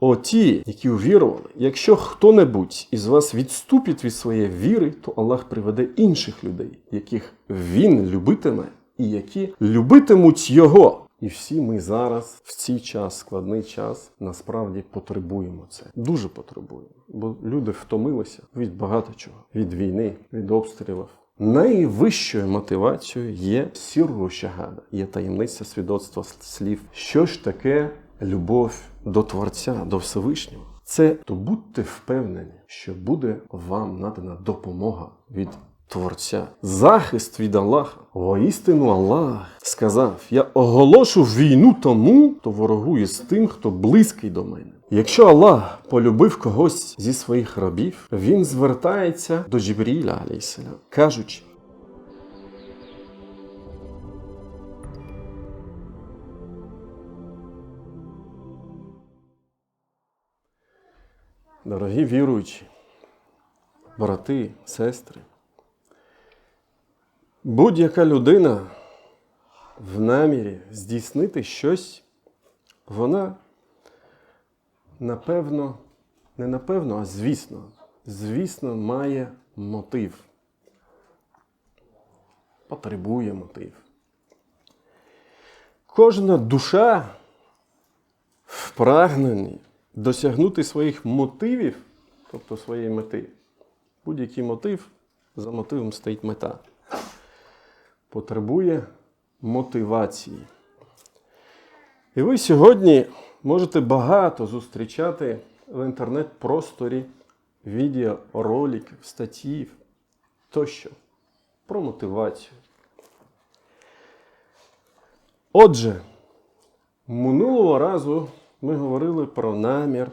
Оті, які увірували, якщо хто-небудь із вас відступить від своєї віри, то Аллах приведе інших людей, яких він любитиме, і які любитимуть його. І всі ми зараз, в цей час, складний час, насправді потребуємо це. Дуже потребуємо. Бо люди втомилися від багато чого: від війни, від обстрілів. Найвищою мотивацією є сірру шагада, є таємниця свідоцтва слів. Що ж таке любов до Творця, до Всевишнього? Це то будьте впевнені, що буде вам надана допомога від Творця, захист від Аллаха. Воістину Аллах сказав: Я оголошу війну тому, хто ворогує з тим, хто близький до мене. Якщо Аллах полюбив когось зі своїх рабів, він звертається до Джибріля, алейсалям, кажучи. Дорогі віруючі, брати, сестри, будь-яка людина в намірі здійснити щось, вона напевно, не напевно, а звісно, звісно, має мотив. Потребує мотив. Кожна душа в прагненні досягнути своїх мотивів, тобто своєї мети. Будь-який мотив, за мотивом стоїть мета. Потребує мотивації. І ви сьогодні можете багато зустрічати в інтернет-просторі відео, роликів, статтів тощо про мотивацію. Отже, минулого разу ми говорили про намір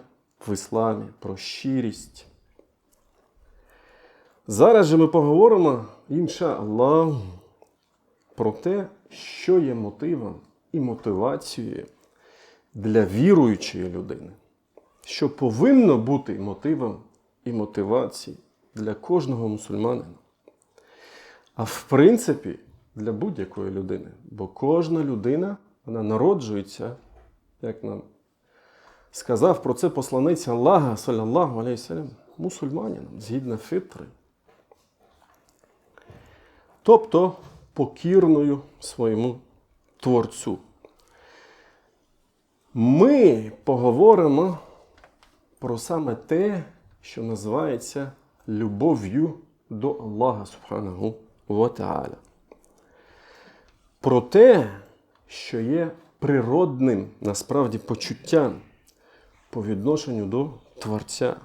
в ісламі, про щирість. Зараз же ми поговоримо, інша Аллах, про те, що є мотивом і мотивацією для віруючої людини, що повинно бути мотивом і мотивацією для кожного мусульманина. А в принципі, для будь-якої людини. Бо кожна людина вона народжується, як нам сказав про це посланець Аллаха, саллаллаху алейхиссалям, мусульманином, згідно фитри. Тобто покірною своєму Творцю. Ми поговоримо про саме те, що називається любов'ю до Аллаха Субханаху ва Та'аля. Про те, що є природним насправді почуттям по відношенню до Творця.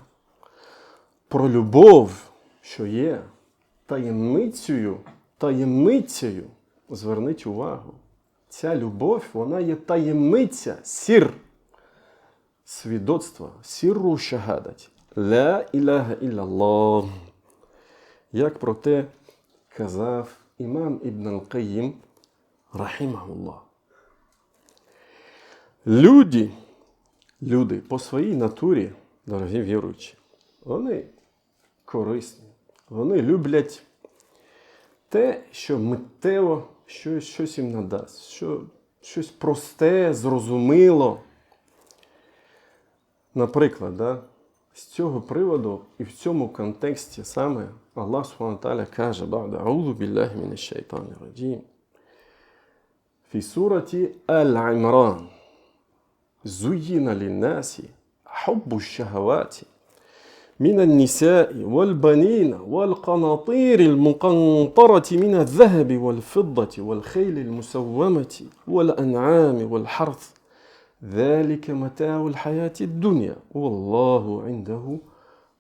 Про любов, що є таємницею, таємницею. Зверніть увагу. Ця любов, вона є таємниця, сір, свідоцтва, сірру шагадать. Ла іляха іллаллах. Як про те казав імам Ібн Ал-Каїм, рахімахуллах. Люди, люди по своїй натурі, дорогі віруючі, вони корисні, вони люблять те, що миттево, щось, щось їм надасть, що, щось просте, зрозуміло. Наприклад, да, з цього приводу і в цьому контексті саме Аллах Субтитры каже, раджім» фі фісураті Аль-Імран. زين للناس حب الشهوات من النساء والبنين والقناطير المقنطرة من الذهب والفضة والخيل المسومة والأنعام والحرث ذلك متاع الحياة الدنيا والله عنده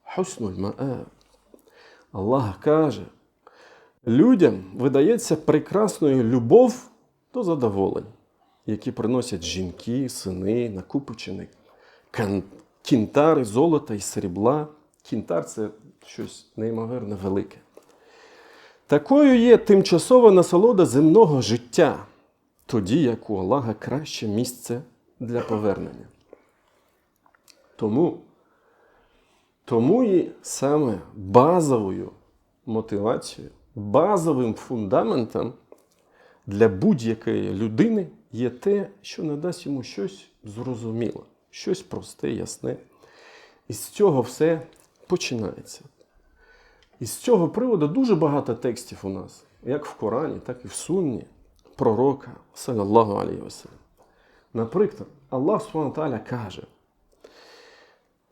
حسن المآب الله каже, людям видається прекрасною любов до задоволень, Які приносять жінки, сини, накупичених кан- кінтари, золота і срібла. Кінтар це щось неймовірно велике. Такою є тимчасова насолода земного життя, тоді як у Аллаха краще місце для повернення. Тому, тому і саме базовою мотивацією, базовим фундаментом для будь-якої людини є те, що надасть йому щось зрозуміле, щось просте, ясне. І з цього все починається. І з цього приводу дуже багато текстів у нас, як в Корані, так і в Сунні, пророка, саллаллаху алейхи вассалям. Наприклад, Аллах Субхану Тааля каже: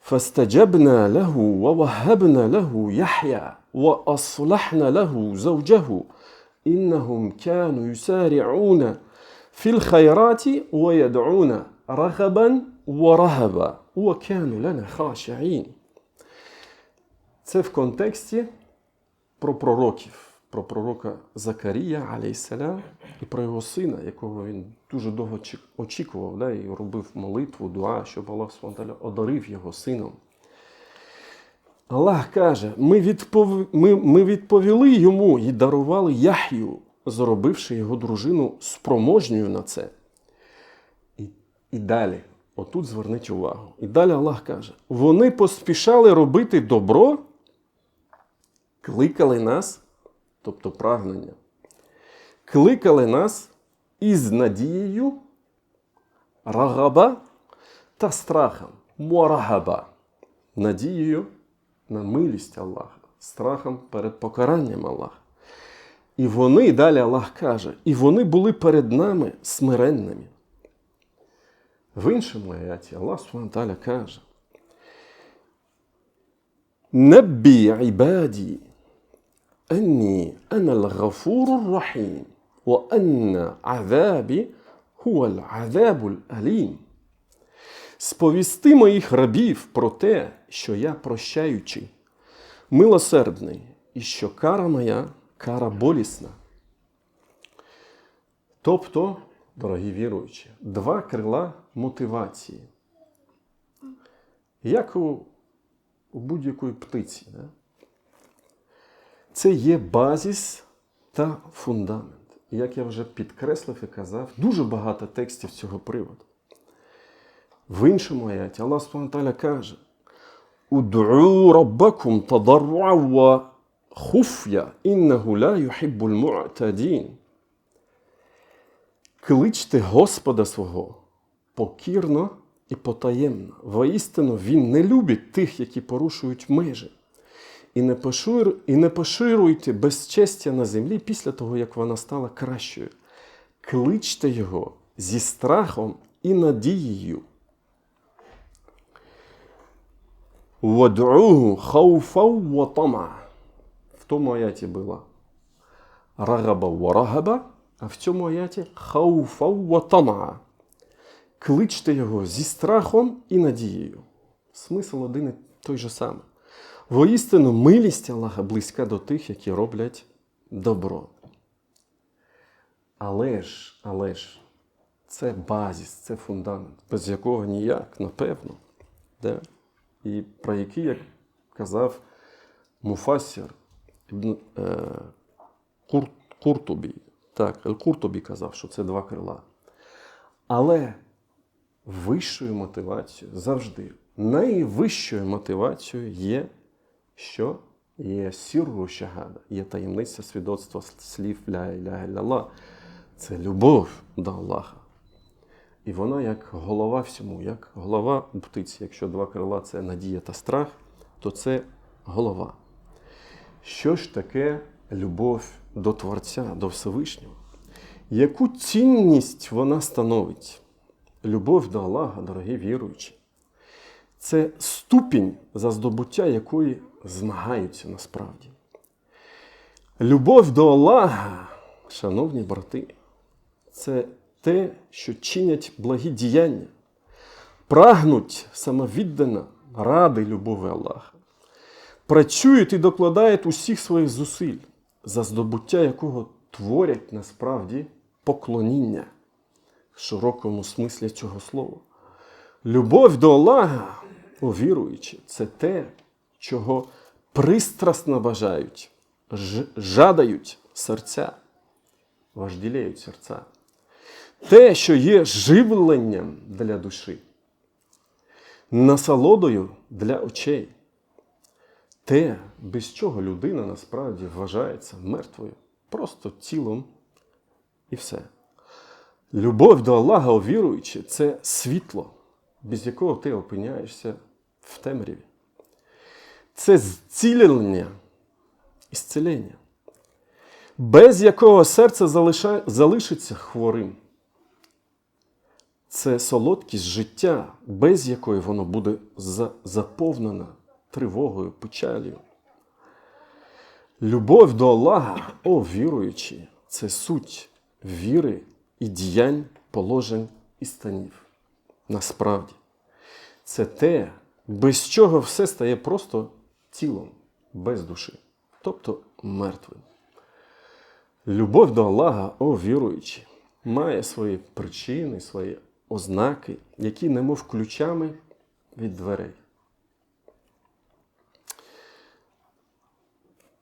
فاستجبنا له ووهبنا له يحيى وأصلحنا له زوجه إنهم كانوا يسارعون في الخيرات ويدعون رغبا ورهبا وكانوا لنا خاشعين Це в контексті про пророків, про пророка Закарія, алейсалям, і про його сина, якого він дуже довго чек- очікував, да, і робив молитву, дуа, щоб Аллах Субтитры одарив його сином. Аллах каже: ми, відпов... ми, ми відповіли йому і дарували Яхію, зробивши його дружину спроможньою на це. І, і далі, отут зверніть увагу. І далі Аллах каже: вони поспішали робити добро, кликали нас, тобто прагнення, кликали нас із надією, рагаба та страхом, муарагаба, надією на милість Аллаха, страхом перед покаранням Аллаха. І вони, далі Аллах каже, і вони були перед нами смиренними. В іншому аяті Аллах Субхану Тааля каже: Наббі ібаді أني أنا الغفور الرحيم وأن عذابي هو العذاب الأليم. Сповісти моїх рабів про те, що я прощаючий, милосердний, і що кара моя кара болісна. Тобто, дорогі віруючі, два крила мотивації. Як у, у будь-якої птиці. Да? Це є базіс та фундамент. Як я вже підкреслив і казав, дуже багато текстів цього приводу. В іншому аяті Аллах Субхану каже: Уд'у раббакум тадарруа ва хуф'я, іннаху ла юхіббуль му'тадін. Кличте Господа свого покірно і потаємно. Воістину Він не любить тих, які порушують межі. І не, пошир... і не поширюйте безчестя на землі після того, як вона стала кращою. Кличте його зі страхом і надією. Вад'угу хауфау ва тама. В тому аяті була рагаба ва рагаба, а в цьому аяті хауфау ва тама. Кличте його зі страхом і надією. Смисл один і той же самий. Воістину милість Аллаха близька до тих, які роблять добро. Але ж, але ж, це базіс, це фундамент, без якого ніяк, напевно. Да? І про який, як казав Муфасір Ібн е, Кур, Куртубі. Так, Ель-Куртубі казав, що це два крила. Але вищою мотивацією завжди, найвищою мотивацією є що є сірру шагада, є таємниця свідоцтва слів ля іляха ілlallah. Це любов до Аллаха. І вона як голова всьому, як голова птиці. Якщо два крила це надія та страх, то це голова. Що ж таке любов до Творця, до Всевишнього? Яку цінність вона становить? Любов до Аллаха, дорогі віруючі, це ступінь, за здобуття якої змагаються насправді. Любов до Аллаха, шановні брати, це те, що чинять благі діяння, прагнуть самовіддано ради любові Аллаха, працюють і докладають усіх своїх зусиль, за здобуття якого творять насправді поклоніння в широкому смислі цього слова. Любов до Аллаха, о віруючи, це те, чого пристрасно бажають, жадають серця, вожділеють серця. Те, що є живленням для душі, насолодою для очей. Те, без чого людина насправді вважається мертвою, просто тілом і все. Любов до Аллаха, о віруючи, це світло, без якого ти опиняєшся в темряві. Це зцілення, ісцілення, без якого серце залишиться хворим. Це солодкість життя, без якої воно буде за- заповнено тривогою, печалью. Любов до Аллаха, о віруючі, це суть віри і діянь, положень і станів. Насправді, це те, без чого все стає просто тілом, без душі, тобто мертвим. Любов до Аллаха, о віруючі, має свої причини, свої ознаки, які немов ключами від дверей.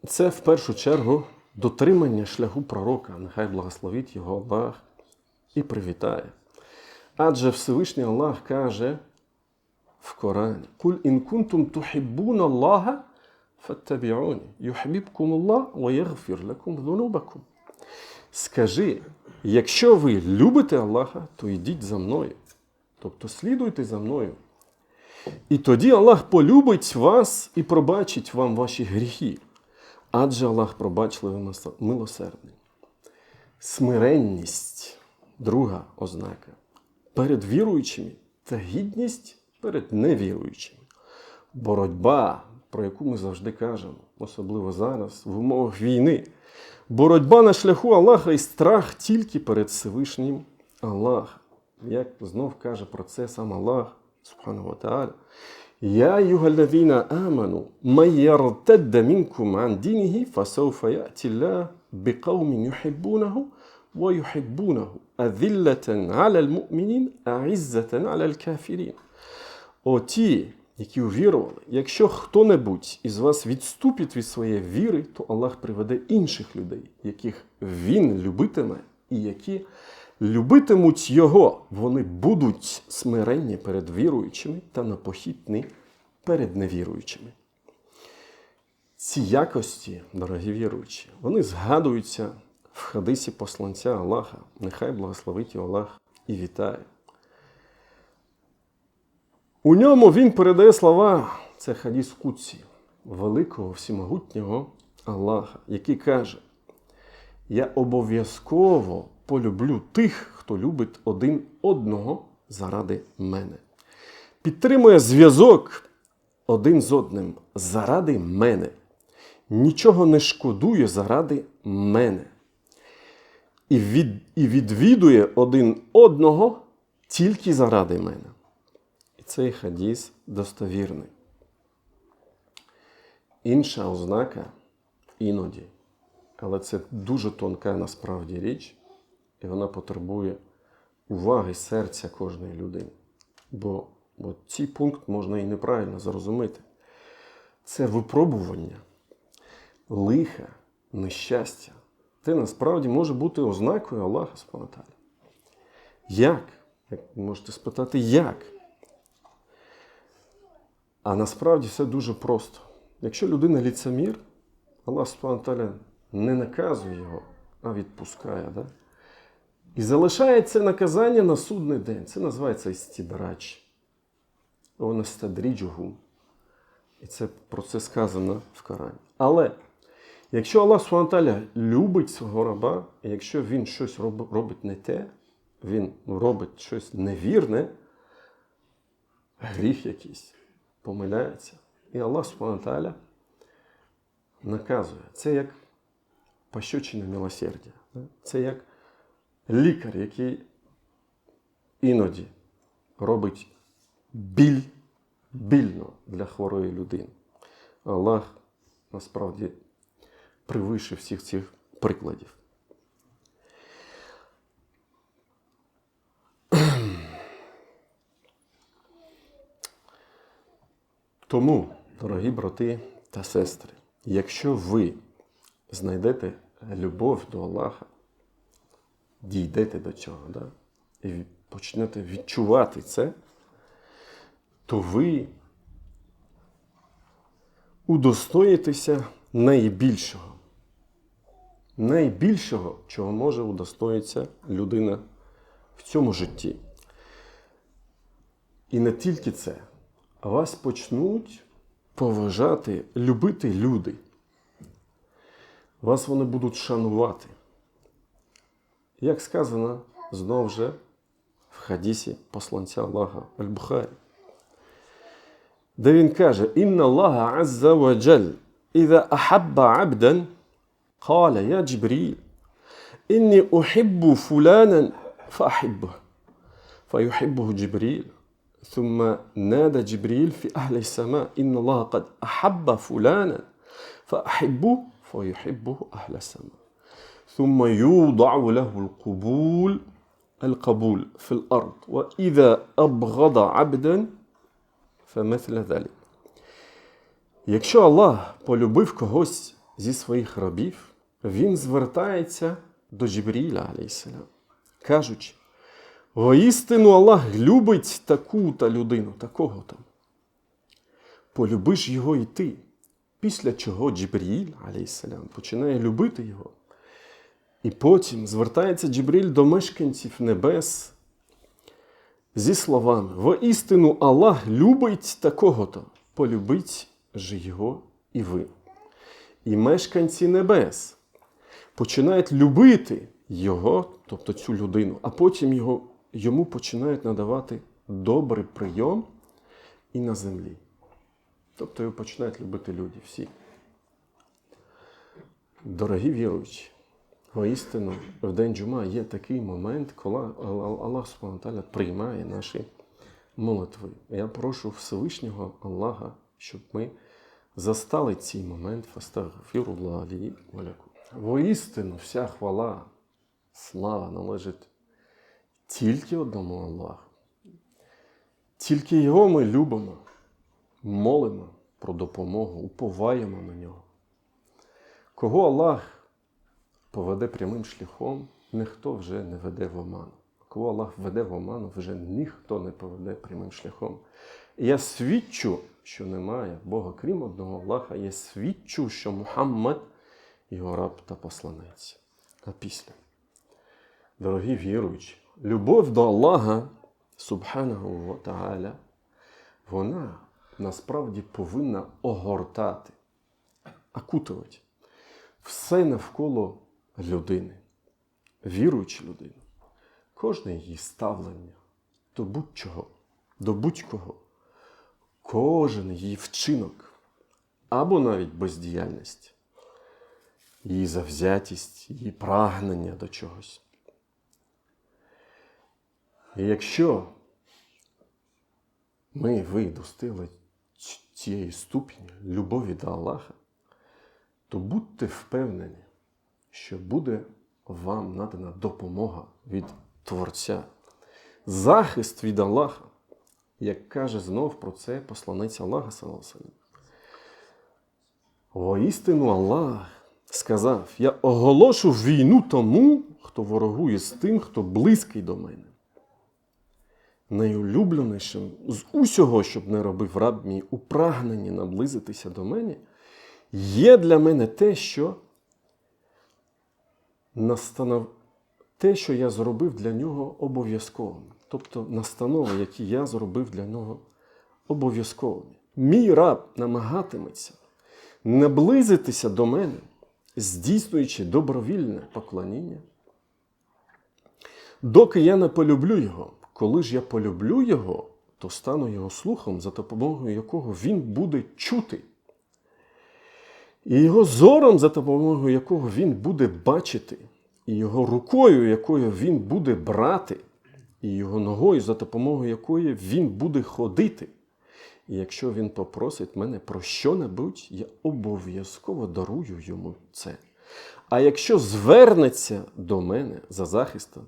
Це в першу чергу дотримання шляху пророка, нехай благословить його Аллах і привітає. Адже Всевишній Аллах каже в Корані: Куль ін кунтум тухіббуна Аллаха, фаттабіуні, юхбібкум Аллах, ва ягфір dhunубакум. Скажи, якщо ви любите Аллаха, то йдіть за мною. Тобто слідуйте за мною. І тоді Аллах полюбить вас і пробачить вам ваші гріхи. Адже Аллах пробачливий милосердний. Смиренність друга ознака. Перед віруючими та гідність перед невіруючими. Боротьба, про яку ми завжди кажемо, особливо зараз, в умовах війни. Боротьба на шляху Аллаха і страх тільки перед Всевишнім Аллаха. Як знов каже про це сам Аллах, Субхану ва Та'аля. Я югалладина аману, ман яртадда мінкум ан дінігі, фасауфа я'ті Аллах биқаумін юхиббунаху ва юхиббунаху, азиллатан аля al-mu'минін, а'иззатан аля al-кафірін. О ті, які увірували, якщо хто-небудь із вас відступить від своєї віри, то Аллах приведе інших людей, яких Він любитиме, і які любитимуть Його. Вони будуть смиренні перед віруючими та непохитні перед невіруючими. Ці якості, дорогі віруючі, вони згадуються в хадисі посланця Аллаха. Нехай благословить Аллах і вітає. У ньому він передає слова, це хадіс Куці, великого всемогутнього Аллаха, який каже: Я обов'язково полюблю тих, хто любить один одного заради мене. Підтримує зв'язок один з одним заради мене. Нічого не шкодує заради мене. І, від, і відвідує один одного тільки заради мене. Цей хадіс достовірний. Інша ознака іноді, але це дуже тонка насправді річ, і вона потребує уваги серця кожної людини. Бо, бо цей пункт можна і неправильно зрозуміти. Це випробування, лиха, нещастя. Це насправді може бути ознакою Аллаха Субханаталя. Як? Як можете спитати, як? А насправді все дуже просто. Якщо людина ліцемір, Аллах Субханаталя не наказує його, а відпускає. Да? І залишається наказання на судний день. Це називається істідрач. Онестадріджугум. І це про це сказано в Корані. Але якщо Аллах Субханаталя любить свого раба, і якщо він щось роб- робить не те, він робить щось невірне, гріх якийсь, помиляється. І Аллах Субханаталя наказує. Це як пощечина милосердя. Це як лікар, який іноді робить біль більно для хворої людини. Аллах насправді превише всіх цих прикладів. Тому, дорогі брати та сестри, якщо ви знайдете любов до Аллаха, дійдете до цього, да? і почнете відчувати це, то ви удостоїтеся найбільшого. Найбільшого, чого може удостоїтися людина в цьому житті. І не тільки це, вас почнуть поважати, любити люди. Вас вони будуть шанувати. Як сказано знову же в хадісі посланця Аллаха Аль-Бухарі. Де він каже: Інна Аллаха Азза ва Іза ахабба абдан, каля я Джбріль, Інні ухиббу фуланан фахиббу, фаюхиббу Джбріль. ثم نادى جبريل في أهل السماء إن الله قد أحب فلانا فأحبه فيحبه أهل السماء ثم يوضع له القبول القبول في الأرض وإذا أبغض عبدا فمثل ذلك Якщо Аллах полюбив когось зі своїх рабів, він звертається до Джибріля, алейсалям, кажучи, воістину Аллах любить таку-та людину, такого там. Полюбиш його і ти. Після чого Джибріль, алейсалям, починає любити його. І потім звертається Джибріль до мешканців небес зі словами: Воістину Аллах любить такого-то, полюбить же його і ви. І мешканці небес починають любити його, тобто цю людину, а потім його, йому починають надавати добрий прийом і на землі. Тобто його починають любити люди всі. Дорогі віруючі, воістину в день джума є такий момент, коли Аллах Субхану приймає наші молитви. Я прошу Всевишнього Аллаха, щоб ми застали цей момент валяку. Воістину вся хвала, слава належить тільки одному Аллаху. Тільки його ми любимо, молимо про допомогу, уповаємо на нього. Кого Аллах поведе прямим шляхом, ніхто вже не веде в оману. Кого Аллах веде в оману, вже ніхто не поведе прямим шляхом. Я свідчу, що немає Бога, крім одного Аллаха, я свідчу, що Мухаммад його раб та посланець. А після. Дорогі віруючі, любов до Аллаха, Субханаху Тааля, вона насправді повинна огортати, окутувати все навколо людини, віруючі людини, кожне її ставлення до будь-чого, до будь-кого, кожен її вчинок або навіть бездіяльність, її завзятість, її прагнення до чогось. І якщо ми ви достигли цієї ступені любові до Аллаха, то будьте впевнені, що буде вам надана допомога від Творця, захист від Аллаха, як каже знов про це посланець Аллаха Саласалім. Воістину Аллах сказав: Я оголошу війну тому, хто ворогує з тим, хто близький до мене. Найулюбленішим з усього, щоб не робив раб мій у прагненні наблизитися до мене, є для мене те, що настанов... те, що я зробив для нього обов'язковим. Тобто настанови, які я зробив для нього обов'язковими. Мій раб намагатиметься наблизитися до мене, здійснюючи добровільне поклоніння, доки я не полюблю його. Коли ж я полюблю його, то стану його слухом, за допомогою якого він буде чути. І його зором, за допомогою якого він буде бачити, і його рукою, якою він буде брати, і його ногою, за допомогою якої він буде ходити. І якщо він попросить мене про що-небудь, я обов'язково дарую йому це. А якщо звернеться до мене за захистом,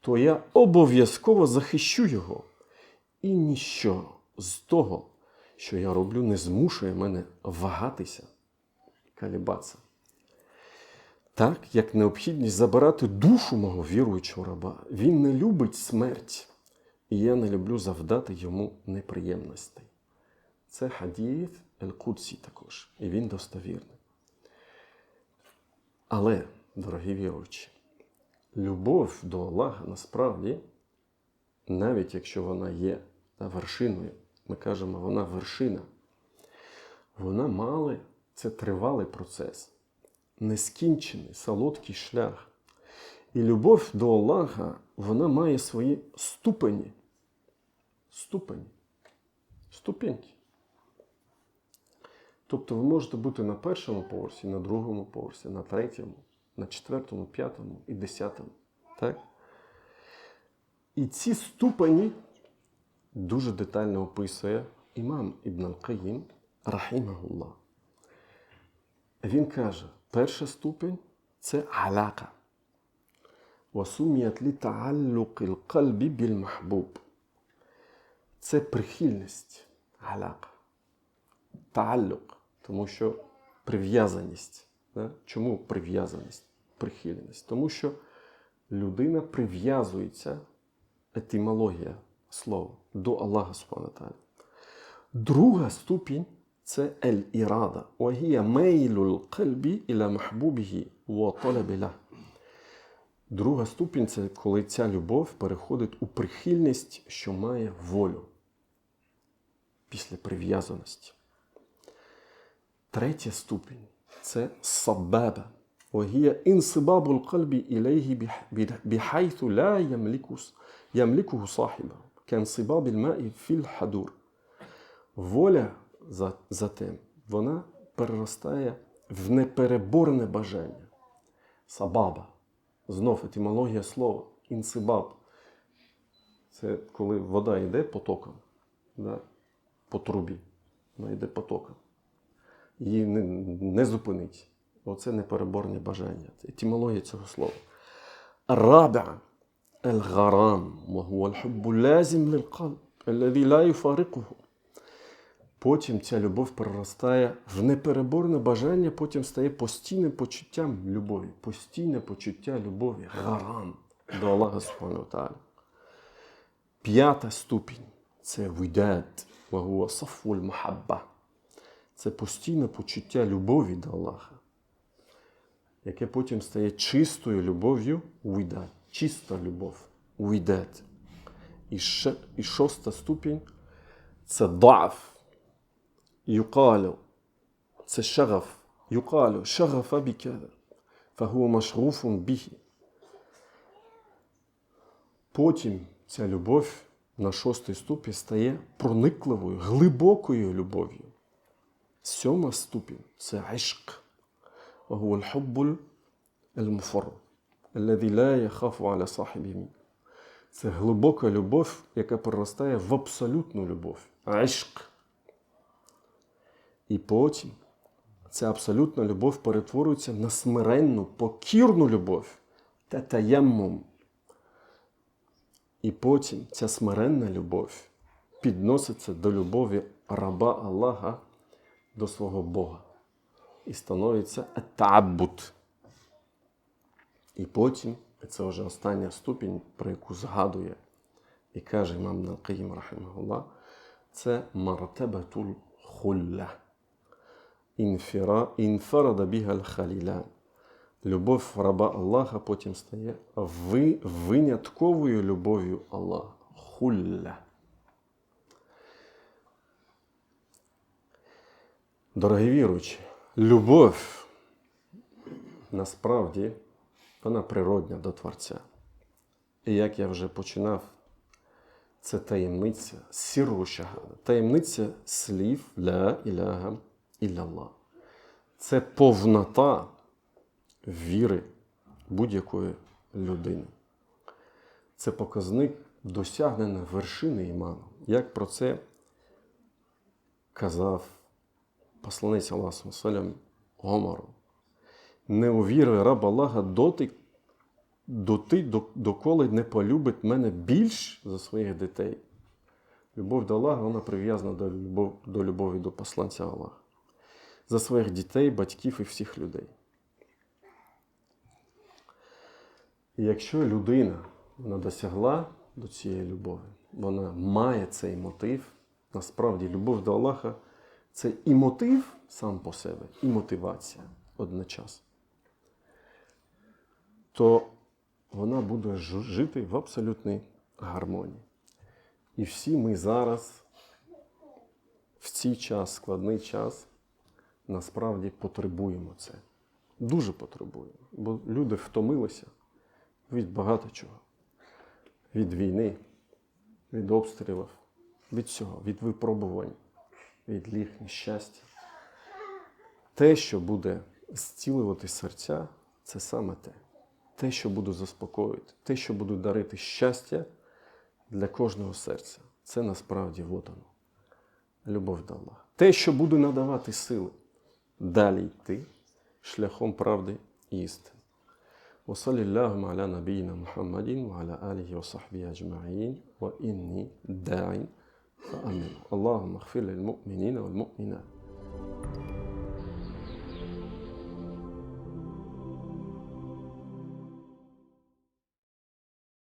то я обов'язково захищу його. І ніщо з того, що я роблю, не змушує мене вагатися, калібатися. Так, як необхідність забирати душу мого віруючого раба. Він не любить смерть, і я не люблю завдати йому неприємностей. Це хадіт Ель-Кудсі також, і він достовірний. Але, дорогі віруючі, любов до Аллаха насправді, навіть якщо вона є та вершиною. Ми кажемо, вона вершина. Вона мала це тривалий процес, нескінчений, солодкий шлях. І любов до Аллаха, вона має свої ступені. Ступені. Ступеньки. Тобто ви можете бути на першому поверсі, на другому поверсі, на третьому, на четвертому, п'ятому і десятому. Так? І ці ступені дуже детально описує імам Ібн Аль-Каїм, Рахімагуллах. Він каже, перша ступень це аляка. Це прихильність алака. Тааллюк, тому що прив'язаність. Чому прив'язаність? Прихильність? Тому що людина прив'язується, етимологія слова, до Аллаха Субхану Друга ступінь це ва талабі. Друга ступінь це коли ця любов переходить у прихильність, що має волю після прив'язаності. Третя ступінь це сабаба. وهي انصباب القلب إليه بح- بح- بحيث لا يملك يملكه صاحبه كانصباب الماء في الحدور. Воля за, за тим, вона переростає в непереборне бажання. Сабаба. Знов етимологія слова. Інсибаб. Це коли вода йде потоком, да? по трубі. Вона йде потоком. Її не, не зупинить. Це непереборне бажання. Це етімологія цього слова. Рада ель-гарам. Потім ця любов переростає в непереборне бажання, потім стає постійним почуттям любові, постійне почуття любові, гарам до Аллаха Субхану П'ята ступінь це видат, вагуа сафуль махабба. Це постійне почуття любові до Аллаха яке потім стає чистою любов'ю уйда. Чиста любов уйдет. І ще, і шоста ступінь це даф. Юкалю. Це шараф. Юкалю. Шарафа бікеда. Фагу машруфун біхі. Потім ця любов на шостій ступі стає проникливою, глибокою любов'ю. Сьома ступінь це айшк. وهو الحب المفرط الذي لا يخاف على صاحبه Це глибока любов, яка переростає в абсолютну любов. عشق і потім ця абсолютна любов перетворюється на смиренну, покірну любов та таєммум. І потім ця смиренна любов підноситься до любові раба Аллаха до свого Бога. І становиться етабут. І потім, це вже остання ступінь, про яку згадує і каже імам Накаїм Рахимахулlah, це мартебатул хулля. Інфіра, інфарада біга аль-халілан. Любов раба Аллаха потім стає ви, винятковою любов'ю Аллаха. Хулля. Дорогі віруючі, любов насправді вона природня до Творця. І як я вже починав, це таємниця шагада, таємниця слів ля іляга ілляллах. Це повнота віри будь-якої людини. Це показник досягнення вершини іману. Як про це казав посланець Аллаху Салям Гомару. Не увірує раб Аллаха доти, доти, доколи не полюбить мене більш за своїх дітей. Любов до Аллаха, вона прив'язана до, любов, до любові до посланця Аллаха. За своїх дітей, батьків і всіх людей. І якщо людина вона досягла до цієї любові, вона має цей мотив, насправді любов до Аллаха це і мотив сам по себе, і мотивація одночасно, то вона буде жити в абсолютній гармонії. І всі ми зараз, в цей час, складний час, насправді потребуємо це. Дуже потребуємо. Бо люди втомилися від багато чого. Від війни, від обстрілів, від всього, від випробувань, від ліг нещастя. Те, що буде зцілювати серця, це саме те. Те, що буде заспокоювати, те, що буде дарити щастя для кожного серця. Це насправді вот воно. Любов до Аллаха. Те, що буде надавати сили далі йти шляхом правди і істини. وصلى اللهم على نبينا محمد وعلى آله وصحبه أجمعين وإني داع فأمن اللهم اغفر للمؤمنين والمؤمنات.